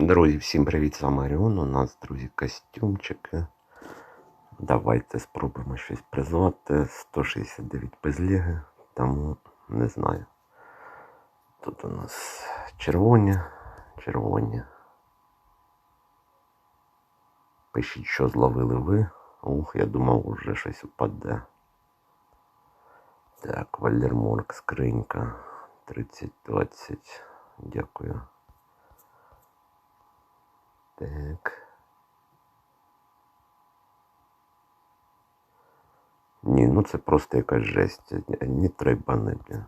Друзі, всім привіт, з вами Оріон. У нас, друзі, костюмчики. Давайте спробуємо щось призвати. 169 без ліги, тому не знаю. Тут у нас червоні, червоні. Пишіть, що зловили ви. Ух, я думав, уже щось упаде. Так, Вальдерморк, скринька. 30-20. Дякую. Так. Ні, ну це просто якась жесть. Не треба не. блін.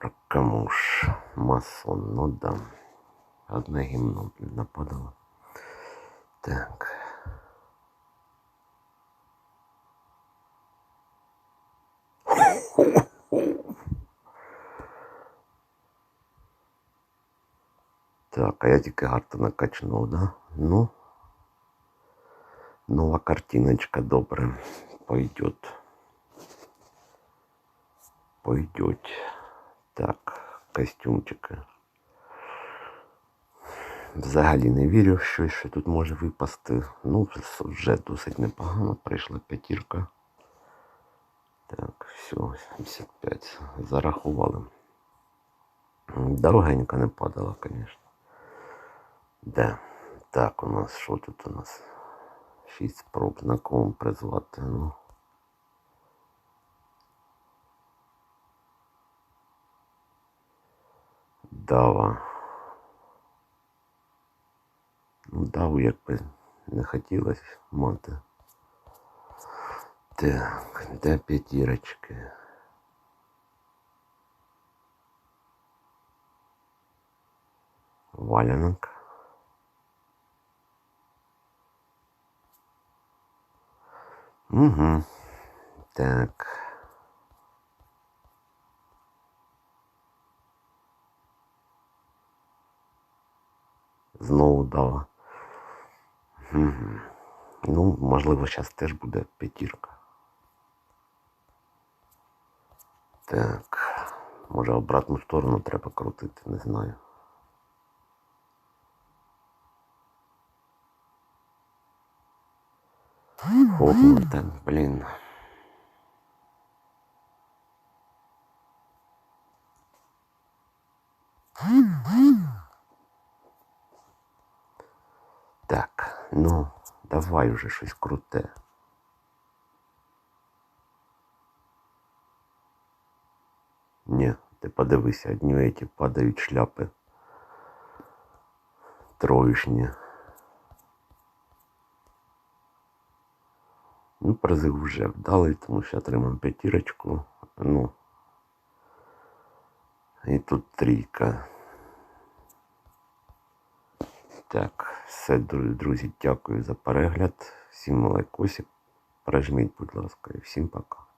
Ракамуш. Масон, ну да. Одне гімно блін, нападало. Так. Так, а я тільки гарто накачнув, да? Ну. Нова картиночка, добре. Пойдет. Пойдет. Так, костюмчики. Взагалі не вірю, що ще тут може випасти. Ну, вже досить непогано. Прийшла п'ятірка. Так, все, 75. Зарахували. Довгенько не падало, звісно. Де? Так, у нас що тут у нас? Шість спроб на кому призвати. Ну. Дава. Ну, даву якби не хотілося мати. Так, де п'ятірочки? Валянок. Угу. Так. Знову дала. Угу. Ну, можливо, зараз теж буде п'ятірка. Так. Може обратну сторону треба крутити, не знаю. Ох, ну так, блін. Так, ну, давай уже щось круте. Ні, ти подивися, одні эти падають шляпи. Троєшні. Ну, призив вже вдалий, тому що отримав п'ятірочку. Ну. І тут трійка. Так, все, дру- друзі, дякую за перегляд. Всім лайкосик. Прожміть, будь ласка, і всім пока.